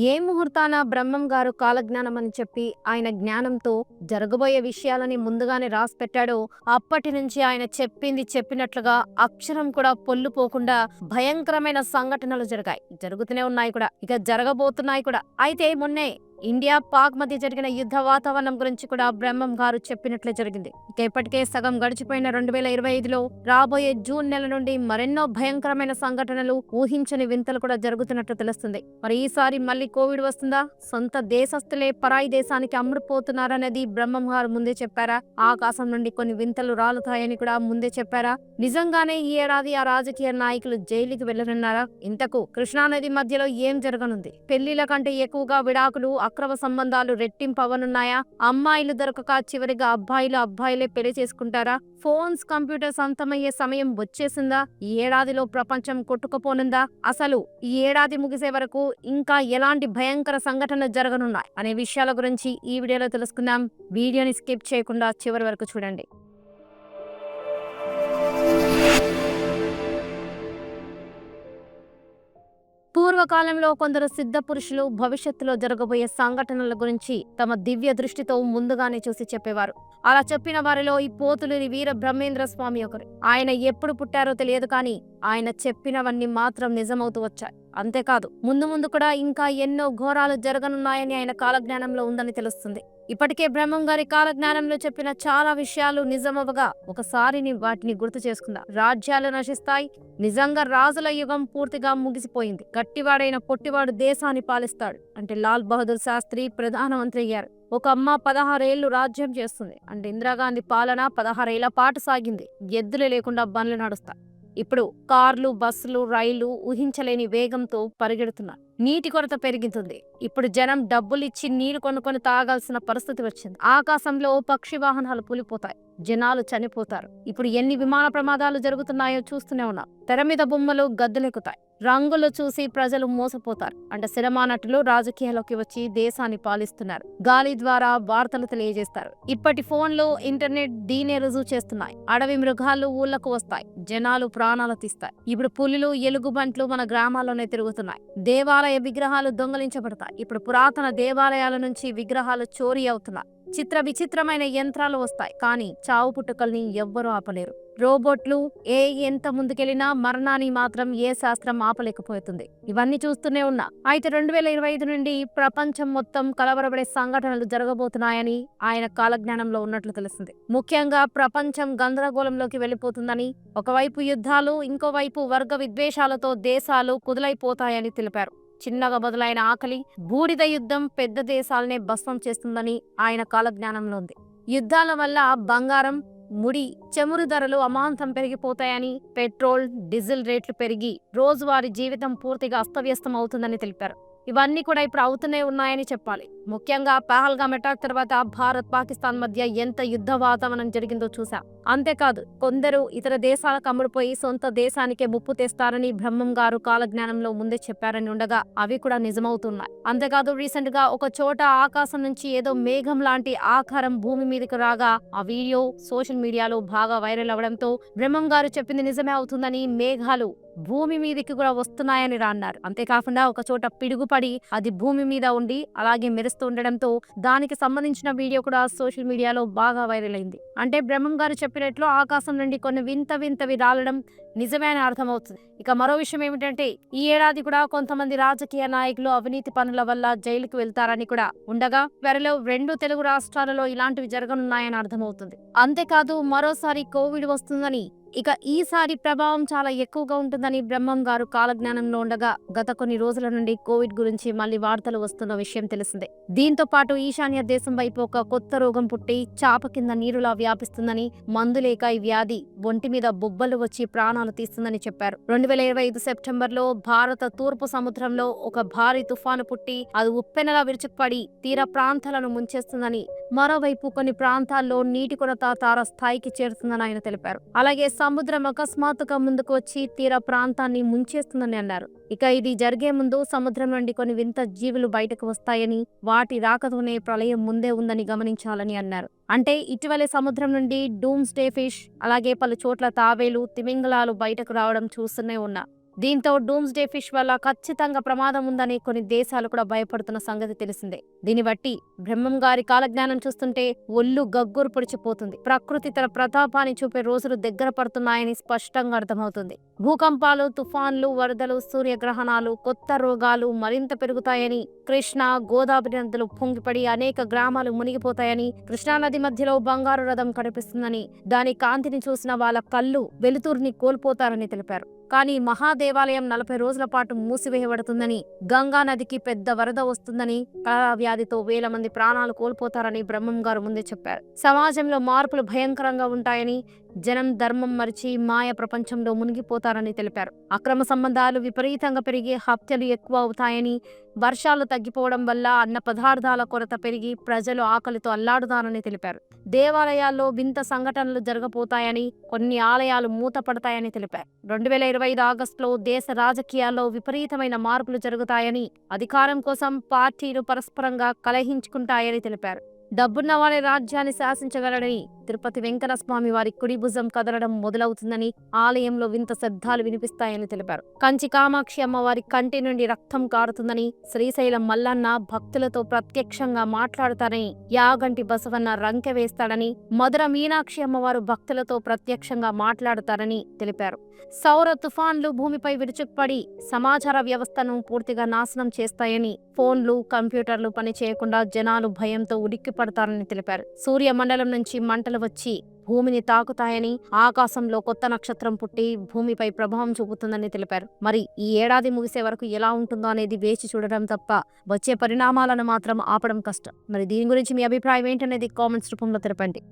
ఏ ముహూర్తాన బ్రహ్మం గారు కాలజ్ఞానం అని చెప్పి ఆయన జ్ఞానంతో జరగబోయే విషయాలని ముందుగానే రాసి పెట్టాడో అప్పటి నుంచి ఆయన చెప్పింది చెప్పినట్లుగా అక్షరం కూడా పొల్లు పోకుండా భయంకరమైన సంఘటనలు జరిగాయి. జరుగుతూనే ఉన్నాయి కూడా. ఇక జరగబోతున్నాయి కూడా. అయితే మొన్నే ఇండియా పాక్ మధ్య జరిగిన యుద్ధ వాతావరణం గురించి కూడా బ్రహ్మం గారు చెప్పినట్లే జరిగింది. ఇక ఇప్పటికే సగం గడిచిపోయిన రెండు వేల ఇరవై ఐదులో రాబోయే జూన్ నెల నుండి మరెన్నో భయంకరమైన సంఘటనలు ఊహించని వింతలు కూడా జరుగుతున్నట్లు తెలుస్తుంది. మరి ఈసారి మళ్ళీ కోవిడ్ వస్తుందా? సొంత దేశస్తులే పరాయి దేశానికి అమ్ముడుపోతున్నారనేది బ్రహ్మం గారు ముందే చెప్పారా? ఆకాశం నుండి కొన్ని వింతలు రాలుతాయని కూడా ముందే చెప్పారా? నిజంగానే ఈ ఏడాది ఆ రాజకీయ నాయకులు జైలుకి వెళ్ళనున్నారా ఇంతకు కృష్ణానది మధ్యలో ఏం జరగనుంది? పెళ్ళిల కంటే ఎక్కువగా విడాకులు అక్రమ సంబంధాలు రెట్టింపవనున్నాయా? అమ్మాయిలు దొరకక చివరిగా అబ్బాయిలు అబ్బాయిలే పెళ్ళి చేసుకుంటారా? ఫోన్స్ కంప్యూటర్స్ అంతమయ్యే సమయం వచ్చేసిందా? ఈ ఏడాదిలో ప్రపంచం కొట్టుకుపోనుందా? అసలు ఈ ఏడాది ముగిసే వరకు ఇంకా ఎలాంటి భయంకర సంఘటనలు జరగనున్నాయి? అనే విషయాల గురించి ఈ వీడియోలో తెలుసుకుందాం. వీడియోని స్కిప్ చేయకుండా చివరి వరకు చూడండి. పూర్వకాలంలో కొందరు సిద్ధ పురుషులు భవిష్యత్తులో జరగబోయే సంఘటనల గురించి తమ దివ్య దృష్టితో ముందుగానే చూసి చెప్పేవారు. అలా చెప్పిన వారిలో ఈ పోతులూరి వీర బ్రహ్మేంద్ర స్వామి ఒకరు. ఆయన ఎప్పుడు పుట్టారో తెలియదు కానీ ఆయన చెప్పినవన్నీ మాత్రం నిజమవుతూ వచ్చాయి. అంతేకాదు ముందు ముందు కూడా ఇంకా ఎన్నో ఘోరాలు జరగనున్నాయని ఆయన కాలజ్ఞానంలో ఉందని తెలుస్తుంది. ఇప్పటికే బ్రహ్మం గారి కాలజ్ఞానంలో చెప్పిన చాలా విషయాలు నిజమవగా ఒకసారి వాటిని గుర్తు చేసుకుందా. రాజ్యాలు నశిస్తాయి. నిజంగా రాజుల యుగం పూర్తిగా ముగిసిపోయింది. గట్టివాడైన పొట్టివాడు దేశాన్ని పాలిస్తాడు. అంటే లాల్ బహదూర్ శాస్త్రి ప్రధానమంత్రి అయ్యారు. ఒక అమ్మ పదహారేళ్ళు రాజ్యం చేస్తుంది. అంటే ఇందిరాగాంధీ పాలన పదహారేళ్ళ పాటు సాగింది. ఎద్దులు లేకుండా బండ్లు నడుస్తాయి. ఇప్పుడు కార్లు బస్సులు రైళ్ళు ఊహించలేని వేగంతో పరిగెడుతున్నారు. నీటి కొరత పెరుగుతుంది ఇప్పుడు జనం డబ్బులిచ్చి నీరు కొనుక్కొని తాగాల్సిన పరిస్థితి వచ్చింది. ఆకాశంలో పక్షి వాహనాలు కూలిపోతాయి. జనాలు చనిపోతారు. ఇప్పుడు ఎన్ని విమాన ప్రమాదాలు జరుగుతున్నాయో చూస్తూనే ఉన్నా. తెర మీద బొమ్మలు గద్దెలెక్కుతాయి. రంగులు చూసి ప్రజలు మోసపోతారు. అంటే సినిమా నటులు రాజకీయాల్లోకి వచ్చి దేశాన్ని పాలిస్తున్నారు. గాలి ద్వారా వార్తలు తెలియజేస్తారు. ఇప్పటి ఫోన్లు ఇంటర్నెట్ దీనే రుజువు చేస్తున్నాయి. అడవి మృగాలు ఊళ్ళకు వస్తాయి. జనాలు ప్రాణాలు తీస్తాయి. ఇప్పుడు పులులు ఎలుగుబంట్లు మన గ్రామాల్లోనే తిరుగుతున్నాయి. దేవాలయ విగ్రహాలు దొంగలించబడతాయి. ఇప్పుడు పురాతన దేవాలయాల నుంచి విగ్రహాలు చోరీ అవుతున్నాయి. చిత్ర విచిత్రమైన యంత్రాలు వస్తాయి. కానీ చావు పుట్టుకల్ని ఎవ్వరూ ఆపలేరు. రోబోట్లు ఏ ఎంత ముందుకెళ్ళినా మరణాన్ని మాత్రం ఏ శాస్త్రం ఆపలేకపోతుంది. ఇవన్నీ చూస్తూనే ఉన్నా. అయితే రెండు వేల ఇరవై ఐదు నుండి ప్రపంచం మొత్తం కలవరపడే సంఘటనలు జరగబోతున్నాయని ఆయన కాలజ్ఞానంలో ఉన్నట్లు తెలిసింది ముఖ్యంగా ప్రపంచం గందరగోళంలోకి వెళ్ళిపోతుందని ఒకవైపు యుద్ధాలు ఇంకోవైపు వర్గ విద్వేషాలతో దేశాలు కుదులైపోతాయని తెలిపారు. చిన్నగా మొదలైన ఆకలి బూడిద యుద్ధం పెద్ద దేశాలనే భస్మం చేస్తుందని ఆయన కాలజ్ఞానంలో ఉంది. యుద్ధాల వల్ల బంగారం ముడి చమురు ధరలు అమాంతం పెరిగిపోతాయని పెట్రోల్ డీజిల్ రేట్లు పెరిగి రోజువారీ జీవితం పూర్తిగా అస్తవ్యస్తం అవుతుందని తెలిపారు. ఇవన్నీ కూడా ఇప్పుడు అవుతూనే ఉన్నాయని చెప్పాలి. ముఖ్యంగా పహల్గామ్ అటాక్ తర్వాత భారత్ పాకిస్తాన్ మధ్య ఎంత యుద్ధ వాతావరణం జరిగిందో చూసాం అంతేకాదు కొందరు ఇతర దేశాలకు అమ్ముడుపోయి సొంత దేశానికే ముప్పు తెస్తారని బ్రహ్మం గారు కాలజ్ఞానంలో ముందే చెప్పారని ఉండగా అవి కూడా నిజమవుతున్నాయి. అంతేకాదు రీసెంట్గా ఒక చోట ఆకాశం నుంచి ఏదో మేఘం లాంటి ఆకారం భూమి మీదకి రాగా ఆ వీడియో సోషల్ మీడియాలో బాగా వైరల్ అవడంతో బ్రహ్మం గారు చెప్పింది నిజమే అవుతుందని మేఘాలు భూమి మీదకి కూడా వస్తున్నాయని రా అన్నారు. అంతేకాకుండా ఒక చోట పిడుగుపడి అది భూమి మీద ఉండి అలాగే మెరుస్తూ ఉండడంతో దానికి సంబంధించిన వీడియో కూడా సోషల్ మీడియాలో బాగా వైరల్ అయింది. అంటే బ్రహ్మం గారు చెప్పినట్లు ఆకాశం నుండి కొన్ని వింత వింతవి రాలడం నిజమే అని అర్థమవుతుంది. ఇక మరో విషయం ఏమిటంటే ఈ ఏడాది కూడా కొంతమంది రాజకీయ నాయకులు అవినీతి పనుల వల్ల జైలుకు వెళ్తారని కూడా ఉండగా త్వరలో రెండు తెలుగు రాష్ట్రాలలో ఇలాంటివి జరగనున్నాయని అర్థమవుతుంది. అంతేకాదు మరోసారి కోవిడ్ వస్తుందని ఇక ఈసారి ప్రభావం చాలా ఎక్కువగా ఉంటుందని బ్రహ్మం గారు కాలజ్ఞానంలో ఉండగా గత కొన్ని రోజుల నుండి కోవిడ్ గురించి మళ్ళీ వార్తలు వస్తున్న విషయం తెలిసిందే. దీంతో పాటు ఈశాన్య దేశం వైపు ఒక కొత్త రోగం పుట్టి చాప కింద నీరులా వ్యాపిస్తుందని మందులేక ఈ వ్యాధి ఒంటి మీద బొబ్బలు వచ్చి ప్రాణాలు తీస్తుందని చెప్పారు. రెండు వేల ఇరవై ఐదు సెప్టెంబర్లో భారత తూర్పు సముద్రంలో ఒక భారీ తుఫాను పుట్టి అది ఉప్పెనలా విరుచుకుపడి తీర ప్రాంతాలను ముంచేస్తుందని మరోవైపు కొన్ని ప్రాంతాల్లో నీటి కొరత తార స్థాయికి చేరుతుందని ఆయన తెలిపారు. అలాగే సముద్రం అకస్మాత్తుగా ముందుకు వచ్చి తీర ప్రాంతాన్ని ముంచేస్తుందని అన్నారు. ఇక ఇది జరిగే ముందు సముద్రం నుండి కొన్ని వింత జీవులు బయటకు వస్తాయని వాటి రాకతోనే ప్రళయం ముందే ఉందని గమనించాలని అన్నారు. అంటే ఇటీవలే సముద్రం నుండి డూమ్స్ డే ఫిష్ అలాగే పలు చోట్ల తావేలు తిమింగలాలు బయటకు రావడం చూస్తూనే ఉన్నా. దీంతో డూమ్స్ డే ఫిష్ వల్ల ఖచ్చితంగా ప్రమాదం ఉందని కొన్ని దేశాలు కూడా భయపడుతున్న సంగతి తెలిసిందే. దీన్ని బట్టి బ్రహ్మం గారి కాలజ్ఞానం చూస్తుంటే ఒళ్ళు గగ్గురు పొడిచిపోతుంది. ప్రకృతి తన ప్రతాపాన్ని చూపే రోజులు దగ్గర పడుతున్నాయని స్పష్టంగా అర్థమవుతుంది. భూకంపాలు తుఫాన్లు వరదలు సూర్యగ్రహణాలు కొత్త రోగాలు మరింత పెరుగుతాయని కృష్ణ గోదావరి నదులు పొంగిపడి అనేక గ్రామాలు మునిగిపోతాయని కృష్ణానది మధ్యలో బంగారు రథం కనిపిస్తుందని దాని కాంతిని చూసిన వాళ్ళ కళ్ళు వెలుతురుని కోల్పోతారని తెలిపారు. కానీ మహాదేవాలయం నలభై రోజుల పాటు మూసివేయబడుతుందని గంగా నదికి పెద్ద వరద వస్తుందని కలరా వ్యాధితో వేల మంది ప్రాణాలు కోల్పోతారని బ్రహ్మం గారు ముందే చెప్పారు. సమాజంలో మార్పులు భయంకరంగా ఉంటాయని జనం ధర్మం మరిచి మాయ ప్రపంచంలో మునిగిపోతారని తెలిపారు. అక్రమ సంబంధాలు విపరీతంగా పెరిగి హత్యలు ఎక్కువ అవుతాయని వర్షాలు తగ్గిపోవడం వల్ల అన్న పదార్థాల కొరత పెరిగి ప్రజలు ఆకలితో అల్లాడుతారని తెలిపారు. దేవాలయాల్లో వింత సంఘటనలు జరగపోతాయని కొన్ని ఆలయాలు మూతపడతాయని తెలిపారు. రెండు వేల ఇరవై ఐదు ఆగస్టులో దేశ రాజకీయాల్లో విపరీతమైన మార్పులు జరుగుతాయని అధికారం కోసం పార్టీలు పరస్పరంగా కలహించుకుంటాయని తెలిపారు. డబ్బున్న వారి రాజ్యాన్ని శాసించగలడని తిరుపతి వెంకట స్వామి వారి కుడి భుజం కదలడం మొదలవుతుందని ఆలయంలో వింత శబ్దాలు వినిపిస్తాయని తెలిపారు. కంచి కామాక్షి అమ్మవారి కంటి నుండి రక్తం కారుతుందని శ్రీశైలం మల్లన్న భక్తులతో ప్రత్యక్షంగా మాట్లాడతారని యాగంటి బసవన్న రంకె వేస్తాడని మధుర మీనాక్షి అమ్మవారు భక్తులతో ప్రత్యక్షంగా మాట్లాడతారని తెలిపారు. సౌర తుఫాన్లు భూమిపై విరుచుకుపడి సమాచార వ్యవస్థను పూర్తిగా నాశనం చేస్తాయని ఫోన్లు కంప్యూటర్లు పనిచేయకుండా జనాలు భయంతో ఉడిక్కి పడతారని తెలిపారు. సూర్య మండలం నుంచి మంటలు వచ్చి భూమిని తాకుతాయని ఆకాశంలో కొత్త నక్షత్రం పుట్టి భూమిపై ప్రభావం చూపుతుందని తెలిపారు. మరి ఈ ఏడాది ముగిసే వరకు ఎలా ఉంటుందో అనేది వేచి చూడడం తప్ప వచ్చే పరిణామాలను మాత్రం ఆపడం కష్టం. మరి దీని గురించి మీ అభిప్రాయం ఏంటనేది కామెంట్స్ రూపంలో తెలపండి.